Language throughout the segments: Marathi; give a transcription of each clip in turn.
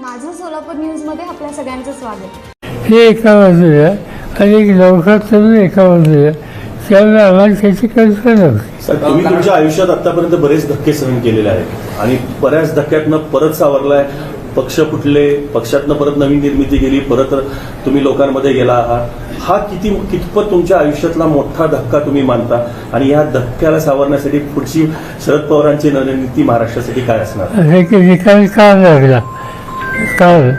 माझं सोलापूर न्यूजमध्ये आपल्या सगळ्यांचं स्वागत. हे एका बाजूला आणि एक नौका तरुण एका बाजूला त्यामुळे आम्हाला त्याची कल्पना सर तुम्ही तुमच्या आयुष्यात आतापर्यंत बरेच धक्के सहन केलेले आहेत. आणि बऱ्याच धक्क्यातनं परत सावरलाय. पक्ष फुटले पक्षातनं परत नवीन निर्मिती गेली परत तुम्ही लोकांमध्ये गेला आहात. हा किती कितपत तुमच्या आयुष्यातला मोठा धक्का तुम्ही मानता? आणि या धक्क्याला सावरण्यासाठी पुढची शरद पवारांची रणनीती महाराष्ट्रासाठी काय असणार? हे की निकाल का लागला? काल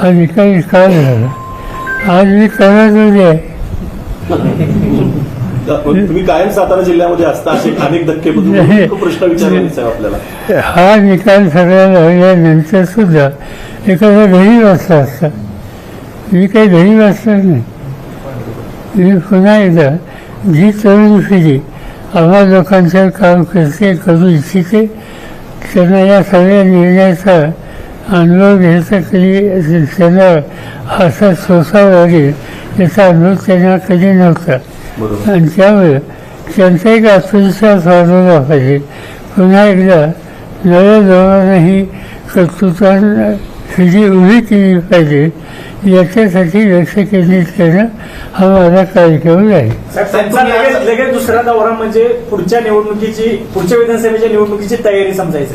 हा निकाल का लागला आज मी करत आहे तुम्ही कायम सातारा जिल्ह्यामध्ये असता असे अनेक धक्के प्रश्न विचारायचे आपल्याला. हा निकाल सगळ्या लागल्यानंतर सुद्धा एखादा घरी वाचला असता मी काही घरी वाचणार नाही. मी पुन्हा एकदा जी तरुण पिढी आम्हा लोकांचं काम करते करू इच्छिते त्यांना या सगळ्या निर्णयाचा अनुभव घ्यायचा कधी त्यांना असा सोसावा लागेल याचा अनुभव त्यांना कधी नव्हता. आणि त्यामुळे त्यांचा एक आत्मविश्वास वाढवला पाहिजे. पुन्हा एकदा नव्या धोरणाही कर्तृत्वानं ही उभी केली पाहिजे याच्यासाठी लक्ष केंद्रित करणं हा माझा कार्यक्रम आहे. दुसरा दौरा म्हणजे पुढच्या निवडणुकीची पुढच्या विधानसभेच्या निवडणुकीची तयारी समजायचं.